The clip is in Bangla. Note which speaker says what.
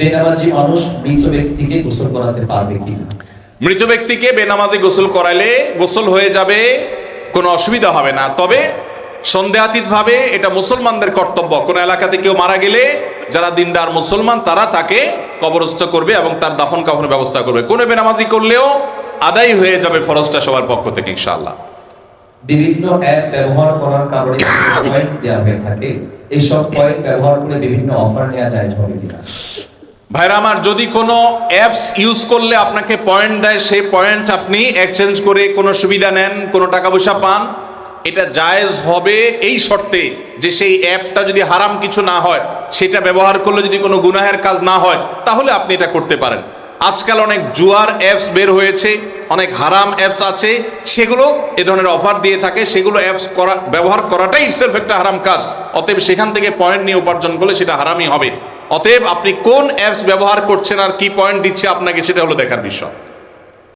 Speaker 1: বেনামাজি মানুষ মৃত ব্যক্তিকে গোসল করাতে পারবে কিনা?
Speaker 2: মৃত ব্যক্তিকে বেনামাজি গোসল করাইলে গোসল হয়ে যাবে কোনো অসুবিধা হবে না। তবে সন্দেহাতীতভাবে এটা মুসলমানদের কর্তব্য। কোন এলাকাতে কেউ মারা গেলে যারা দিনদার মুসলমান তারা তাকে কবরস্থ করবে এবং তার দাফন কাফনের ব্যবস্থা করবে। কোনো বেনামাজি করলেও আদায় হয়ে যাবে ফরজটা সবার পক্ষ থেকে ইনশাআল্লাহ।
Speaker 1: বিভিন্ন অ্যাপ ব্যবহার করার কারণে পয়েন্ট দেওয়া হয়ে থাকে? এইসব পয়েন্ট ব্যবহার করে বিভিন্ন অফার নেওয়া যায় হবে কিনা?
Speaker 2: ভাইরা আমার, যদি কোনো অ্যাপস ইউজ করলে আপনাকে পয়েন্ট দেয়, সেই পয়েন্ট আপনি এক্সচেঞ্জ করে কোনো সুবিধা নেন, কোনো টাকা পয়সা পান, এটা জায়েজ হবে এই শর্তে যে সেই অ্যাপটা যদি হারাম কিছু না হয়, সেটা ব্যবহার করলে যদি কোনো গুনাহের কাজ না হয়, তাহলে আপনি এটা করতে পারেন। আজকাল অনেক জুয়ার অ্যাপস বের হয়েছে, অনেক হারাম অ্যাপস আছে, সেগুলো এ ধরনের অফার দিয়ে থাকে, সেগুলো অ্যাপস করা, ব্যবহার করাটাই ইটসেলফ একটা হারাম কাজ। অতএব সেখান থেকে পয়েন্ট নিয়ে উপার্জন করলে সেটা হারামই হবে। অতএব আপনি কোন অ্যাপস ব্যবহার করছেন আর কি পয়েন্ট দিচ্ছে আপনাকে সেটা হলো দেখার বিষয়।